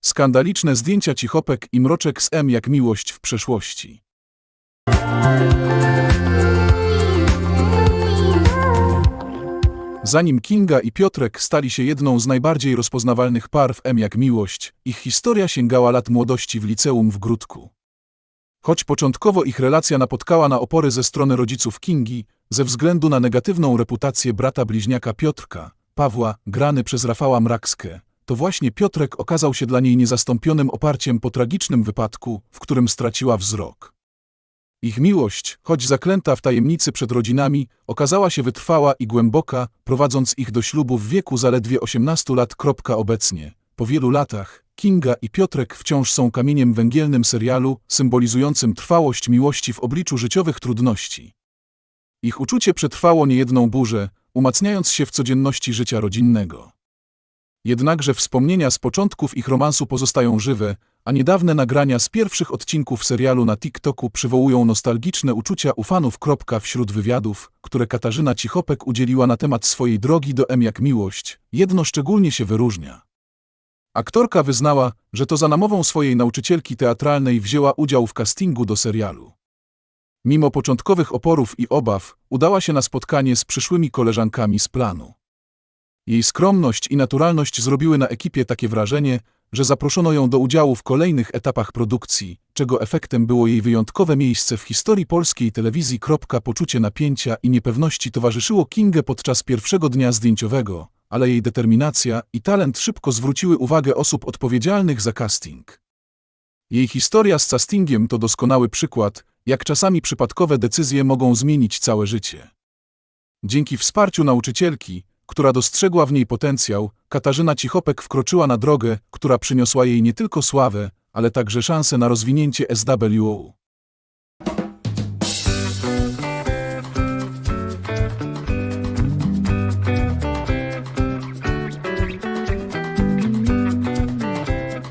Skandaliczne zdjęcia Cichopek i Mroczek z M jak miłość w przeszłości. Zanim Kinga i Piotrek stali się jedną z najbardziej rozpoznawalnych par w M jak miłość, ich historia sięgała lat młodości w liceum w Grudku. Choć początkowo ich relacja napotkała na opory ze strony rodziców Kingi, ze względu na negatywną reputację brata bliźniaka Piotrka, Pawła, grany przez Rafała Mrakskę, to właśnie Piotrek okazał się dla niej niezastąpionym oparciem po tragicznym wypadku, w którym straciła wzrok. Ich miłość, choć zaklęta w tajemnicy przed rodzinami, okazała się wytrwała i głęboka, prowadząc ich do ślubu w wieku zaledwie 18 lat. Obecnie, po wielu latach, Kinga i Piotrek wciąż są kamieniem węgielnym serialu, symbolizującym trwałość miłości w obliczu życiowych trudności. Ich uczucie przetrwało niejedną burzę, umacniając się w codzienności życia rodzinnego. Jednakże wspomnienia z początków ich romansu pozostają żywe, a niedawne nagrania z pierwszych odcinków serialu na TikToku przywołują nostalgiczne uczucia u fanów. Wśród wywiadów, które Katarzyna Cichopek udzieliła na temat swojej drogi do M jak miłość, jedno szczególnie się wyróżnia. Aktorka wyznała, że to za namową swojej nauczycielki teatralnej wzięła udział w castingu do serialu. Mimo początkowych oporów i obaw, udała się na spotkanie z przyszłymi koleżankami z planu. Jej skromność i naturalność zrobiły na ekipie takie wrażenie, że zaproszono ją do udziału w kolejnych etapach produkcji, czego efektem było jej wyjątkowe miejsce w historii polskiej telewizji. Poczucie napięcia i niepewności towarzyszyło Kingę podczas pierwszego dnia zdjęciowego, ale jej determinacja i talent szybko zwróciły uwagę osób odpowiedzialnych za casting. Jej historia z castingiem to doskonały przykład, jak czasami przypadkowe decyzje mogą zmienić całe życie. Dzięki wsparciu nauczycielki, która dostrzegła w niej potencjał, Katarzyna Cichopek wkroczyła na drogę, która przyniosła jej nie tylko sławę, ale także szansę na rozwinięcie SWO.